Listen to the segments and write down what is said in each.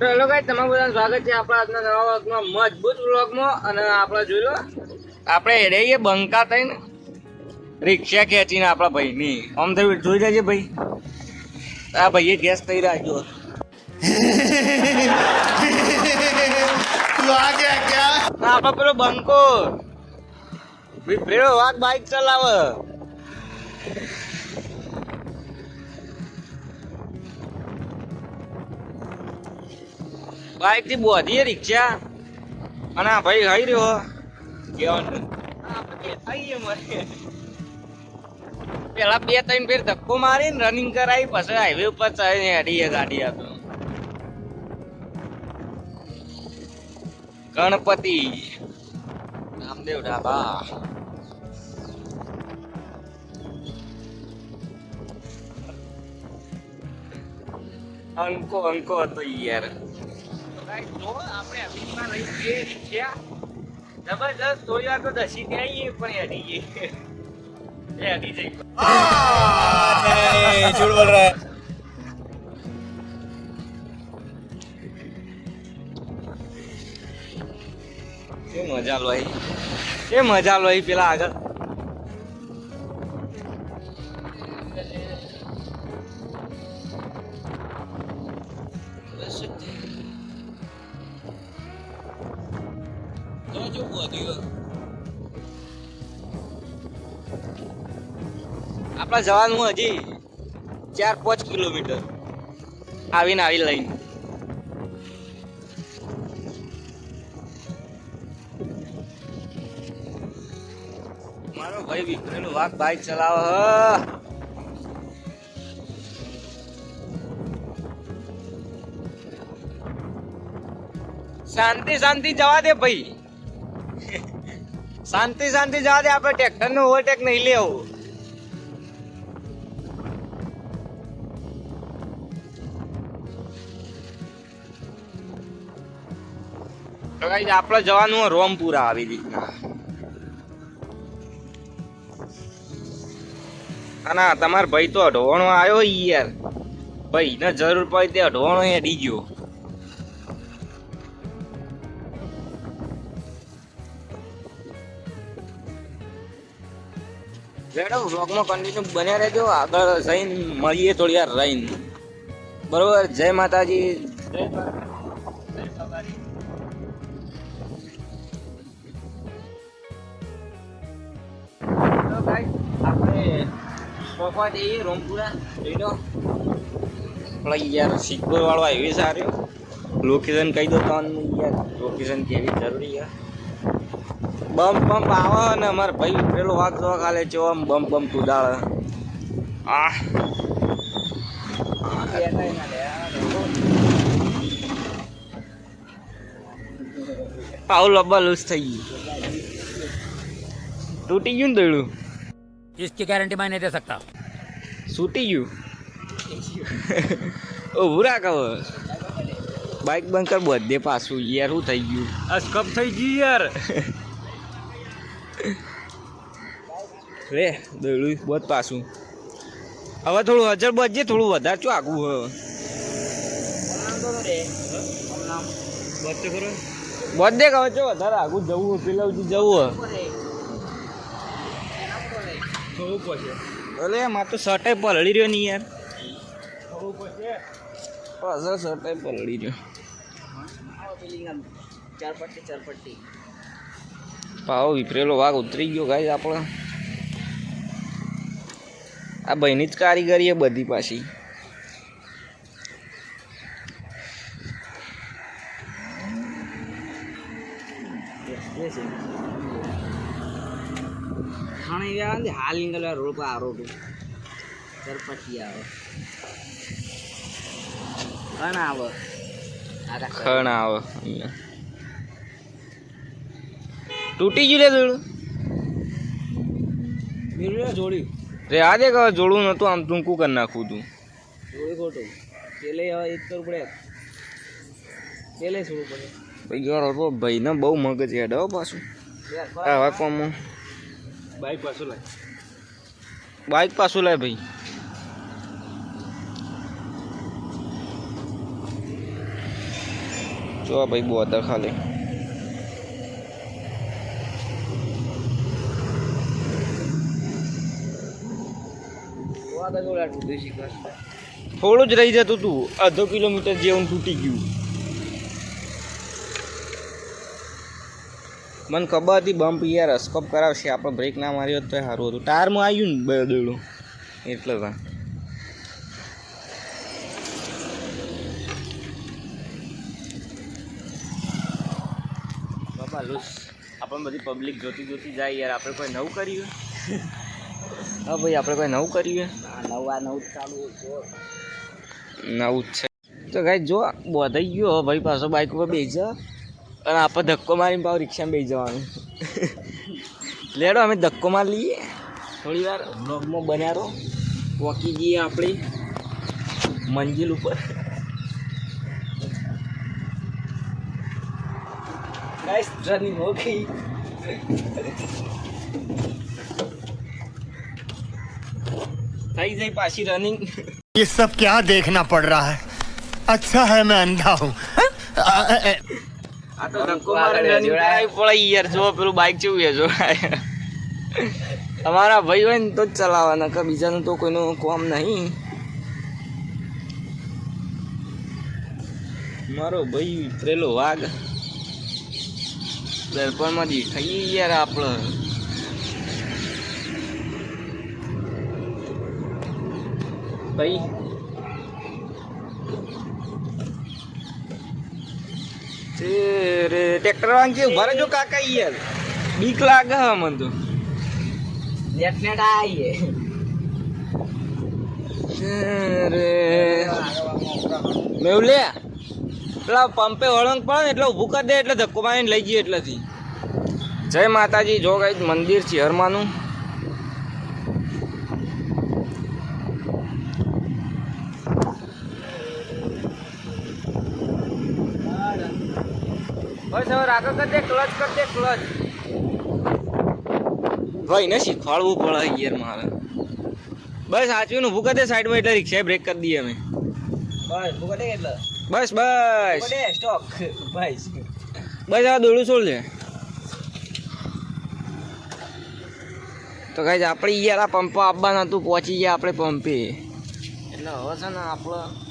Hello guys તમારું બધાનું સ્વાગત છે આપણા આજના નવા વર્ગમાં મજબૂત વ્લોગમાં. અને આપણે જોઈ લો આપણે એડાઈએ બંકા થઈને. રિક્ષા ખેંચીને આપણા ભાઈની. આમ તો જોઈ જાય છે ભાઈ. આ ભાઈએ ગેસ થઈ રાખ્યો હતો. આપણા પેલો બંકો. ભાઈ પેલો વાત બાઇક ચલાવે. બાઇકથી બોધી રિક્ષા અને આ ભાઈ હઈ રહ્યો કહેવાનું આપણે બેઠા છીએ મરે. પેલા બે ત્રણ ફેર ધક્કો મારીને રનિંગ કરાવી પછી હાઈવે ઉપર ચડીને હેડીએ ગાડી આપી ગણપતિ રામદેવ ઢાબા અંકો અંકો હતો ઈ યાર જો આપણે અભિમાન લઈ જઈએ રિક્ષા. જબરજસ્ત થોડી વાર તો દસી ત્યાં આવીએ પણ હેડી જઈએ એ હેડી જઈએ नहीं झूठ बोल रहा है એ મજા લો અહીં એ મજા લો અહીં પેલા આગળ આપણા જવાનું હજી ચાર પાંચ કિલોમીટર. આવીને આવી લઈને. મારો ભાઈ વિક્રેલો વાઘ બાઈક ચલાવે શાંતિ શાંતિ, જવા દે ભાઈ. શાંતિ શાંતિ જવા દે આપણે ટ્રેક્ટરનું ઓવરટેક નહીં લેવું તો guys, આપણે જવાનું રોમપુરા આવી રીતના. ના તમાર ભાઈ તો અઢવાણો આવ્યો યાર. ભાઈ ને જરૂર પડી તે અઢવાણો એ ગયો. મેડમ વ્લોગમાં કન્ટિન્યુ બન્યા રહેજો. આગળ જઈને મળીએ થોડી યાર રહીને. બરોબર? જય માતાજી. જય. તો પહોંચવા જઈએ રોમપુરા. જોઈ લો. આપણે યાર વાળો હાઈવે સાર્યો લોકેશન કહી દો તમને યાર લોકેશન કેવી? જરૂરી છે. બમ્પ બમ્પ આવે ને અમારે ભાઈ પેલો વાઘ જોવા કાલે ચો આમ બમ્પ બમ્પ ઉડાડે આ આવું લબ્બા લૂસ થઈ ગયું તૂટી ગયું ને દોડું इसकी गारंटी मैं नहीं दे सकता છૂટી ગયું ઓ ભૂરા કહો બાઇક બંકર બધે પાછું યાર શું થઈ ગયું અસ્કપ થઈ ગયું યાર રે દોડું બધ પાછું. હવે થોડું હજર બજે થોડું વધારે ચો આગું હવે. બધે હવે ચો વધારે આગું જવું, પેલા જવું અરે માં તો શર્ટે પલળી રહ્યો નહીં યાર. પાછળ શર્ટે પલળી રહ્યો. પાવો વિપરેલો વાઘ ઉતરી ગયો ગાય આપણે. આ ભાઈની જ કારીગરી એ બધી પાછી. હાલ નીકળવા રોડ પર આ રોડ ચરપટી આવે. ખણ આવે. ખણ આવે. તૂટી ગયું લે જોડી. રે આ દે કહો જોડું નતું આમ ટૂંકું કરી નાખું તું? જોડું ખોટું. પેલે હવે એક કરવું પડે. પેલે છોડવું પડે. ભાઈ યાર ભાઈ ભાઈને બહુ મગજ હેડ હો પાછું. આવા કોમ બાઈક પાછું લાય. બાઇક પાછું લાય ભાઈ. જો ભાઈ ભાઈ બોતર ખાલી તો આગળ ઓલા તૂટી શીખવા થોડું જ રહી જતું તું. અડધો કિલોમીટર જેવું તૂટી ગયું. મને ખબર હતી બમ્પ યાર સ્કોપ કરાવશે. આપણે બ્રેક ના માર્યો તો સારું હતું. ટાયરમાં આવ્યું ને બદલું. એટલે તા. બાપા લુસ. આપણે બધી પબ્લિક જોતી જોતી જાય યાર. આપણે કોઈ નવું કર્યું? હા ભાઈ આપણે કોઈ નવું કરીએ નવા નવું ચાલુ છો નવું જ છે. તો ગાઈ જો બોધાઈ ગયો ભાઈ પાછો બાઇક ઉપર બેસી અને આપણે ધક્કો મારીને પાછું રિક્ષામાં બેસી જવાનું. લેડો અમે ધક્કો મારી લઈએ. થોડી વાર બ્લોગમાં બન્યા વોકી પહોંચી જઈએ આપણી મંજિલ ઉપર. ગાઈસ રનિંગ હો ગઈ. થઈ જાય પાછી રનિંગ ये सब क्या देखना पड़ रहा है अच्छा है मैं अंधा हूँ આ તો ધક્કો મારે રનિંગ કરાવી પડે યાર જો પેલું બાઇક જેવું છે જો તમારા ભાઈ હોય ને તો જ ચલાવવાના કે બીજાનું તો કોઈનું કામ નહીં મારો ભાઈ પેલો વાઘ દર્પણમાં દેખાઈએ યાર આપણે ભાઈ ટ્રેક્ટર વાંગી ઊભા રહેજો કાકા યાર બીક લાગે હે મને તો. નેટ નેટ આઈએ. રે. મેવલે પેલા પંપે વળંગ પડે ને એટલે ઊભું કરી દે એટલે ધક્કો મારીને લઈ જઈએ એટલેથી. જય માતાજી જો કઈ મંદિર છે હરમાનું. બસ હવે રાખો કર દે ક્લચ કર દે ક્લચ ભાઈ ને શીખવાડવું પડે યાર મારે? બસ સાચવી નું કરી દે સાઈડમાં એટલે રિક્ષા બ્રેક કરી દઈએ અમે. બસ ભૂગા દે એટલે. બસ બસ. દે સ્ટોપ બસ બસ આ દોડું છોડ છે તો કઈ આપણે યાર આ પંપ આપવાના હતું પહોંચી ગયા આપણે પંપે એટલે હવે છે ને આપણે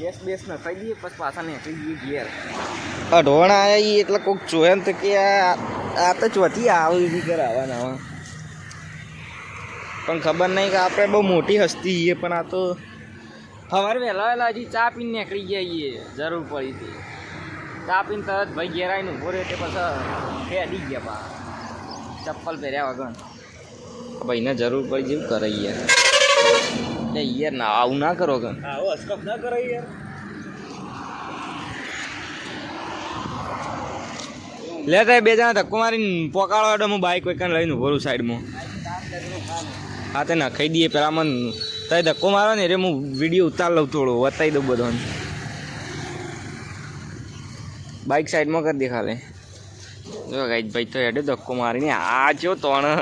ગેસ બેસ નખાઈ દઈએ પછી પાછા નીકળી જઈએ ઘેર. અઢોણ આવ્યા એટલે કોઈક જોયે ને તો કે આ તો ચોથી આવે એવી કરાવવાના હવે પણ ખબર નહીં કે આપણે બહુ મોટી હસ્તી છીએ પણ આ તો સવારે વહેલા વહેલા હજી ચા પીને નીકળી ગયા છીએ જરૂર પડી હતી ચા પીને તરત ભાઈ ઘેર આવીને ઊભો રહ્યો તે પછી ફેરી ગયા પા ચપ્પલ પહેર્યા વગર. ભાઈને જરૂર પડી જેવું કરે યાર. એ યાર ના આવું ના કરો કે આવો સ્ટોપ ના કરો યાર. લેતા બે જણા ધક્કો મારીને પોકાળો એટલે હું બાઇક વેકન લઈને ઊભો રહું સાઈડમાં હા તે નાખાઈ દઈએ પેલા મને. તારે ધક્કો મારો ને એટલે હું વીડિયો ઉતાર લઉં થોડો વતાવી દઉં બધાને. બાઇક સાઈડમાં કરી દે ખાલી. જો ગાઈ ભાઈ તો હેડે ધક્કો મારીને. આ જો તણ.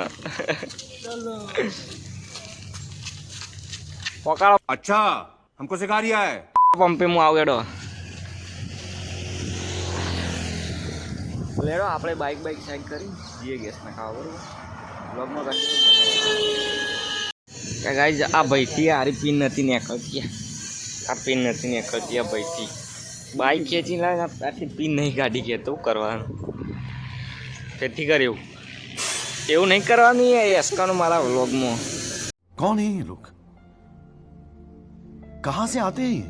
પકાળો અચ્છા હમકો સિખા રહ્યા હે પંપે હું આવડો. લેડો આપણે બાઇક બાઇક સાઈડ કરી. જઈએ ગેસને ખાવા બરોબર. બ્લોગમાં કન્ટિન્યુ કે ગાઈઝ આ ભાઈથી આરી પિન નથી ને નીકળતી. આ પિન નથી નીકળતી આ ભાઈથી. બાઇક ખેંચી લાવે ત્યાંથી પિન નહીં કાઢી કે તો કરવાનું. તેથી કર એવું. એવું નહીં કરવાનું એ એસકાનું મારા વ્લોગમાં કોણ એ લોકો कहाँ से आते हैं ये?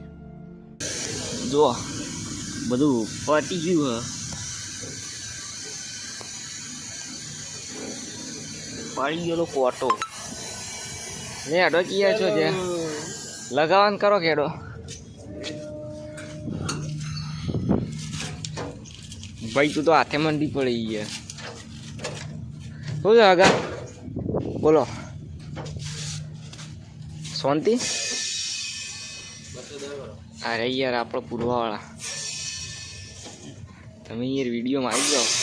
જો બધું પતી ગયું હ પડી ગયેલો કોટો લે હેડો કિયા છો જે લગાવવાનું કરો કેડો ભાઈ તું તો હાથે મંડી પડી ગયા શું છે આગા બોલો શાંતિ અરે યાર, આપણો પૂર્વાવાળા. તમે યાર વિડીયોમાં આવી જાઓ.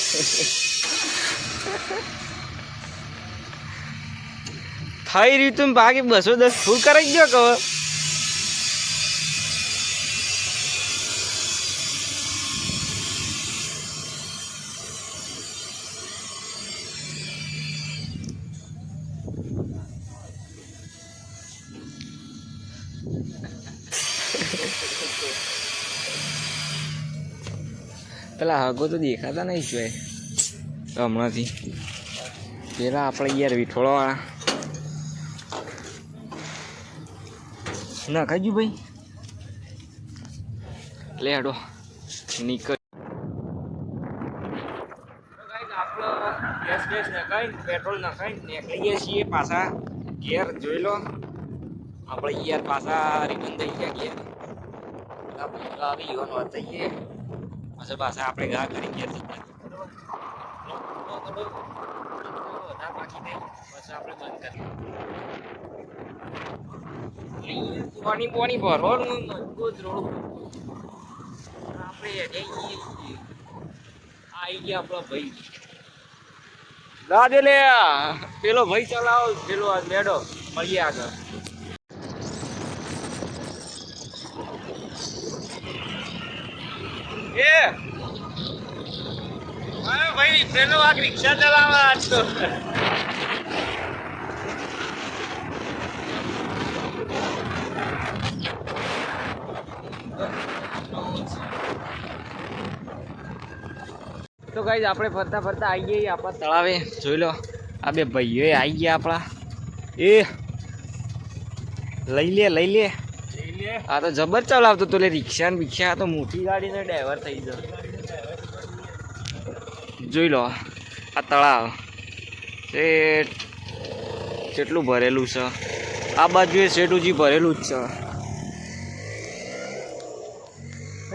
થઈ રહ્યું તું બાકી બસો દસ ફૂલ કરાઈ ગયો કહો પેલા હગો તો દેખાતા નહીં જોઈએ હમણાંથી. પેલા આપણે યાર વિઠોળાવાળા. ના ખાજુ ભાઈ. લે હાડો. નીકળ. ગેસ પેટ્રોલ નખાઈને નીકળીએ છીએ પાછા. ઘેર જોઈ લો. આપણે યાર પાછા રિટર્ન થઈ ગયા ઘેર. આ ભૂંગળા આવી થઈએ. પછી પાછા આપણે ગા કરી ગયા આપણે પાણી પાણી ભરવાનું આપણે જઈએ ગયા આપણો ભાઈ. દાદે લે પેલો ભાઈ ચલાવો, પેલો મેડો મળીએ આગળ. એ. ભાઈ, પેલો આ રિક્ષા ચલાવવા આજ તો. ગાઈઝ આપણે ફરતા ફરતા આવી ગઈએ આપણા તળાવે. જોઈ લો, આ બે ભાઈઓ આવી ગયા આપણા. એ, લઈ લે લઈ લે. આ તો જબર ચલાવતો તો રિક્ષા ને બિક્ષા તો મોટી ગાડીનો ડ્રાઈવર થઈ ગયો. જોઈ લો આ તળાવ. એ કેટલું ભરેલું છે. આ બાજુએ શેઠુજી ભરેલું જ છે.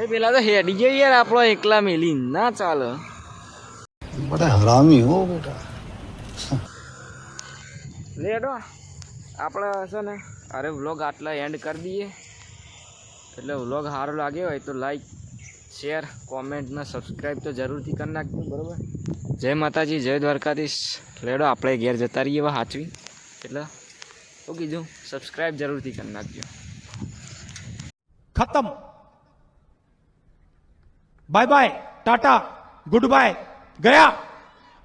પેલા તો હેડી જઈએ યાર આપણો એકલા મેલી ના ચાલે. બધા હરામી હો બેટા. લેડો આપણે છે ને અરે બ્લોગ આટલા એન્ડ કરી દઈએ. એટલે વ્લોગ સારો લાગ્યો હોય તો લાઈક શેર કોમેન્ટ કોમેન્ટને સબસ્ક્રાઈબ તો જરૂરથી કરી નાખજો, બરાબર? જય માતાજી, જય દ્વારકાધીશ. લેડો આપણે ઘેર જતા રહીએ એવા એટલે શું કીધું સબસ્ક્રાઈબ જરૂરથી કરી નાખજો. ખતમ. Bye bye tata goodbye ગયા.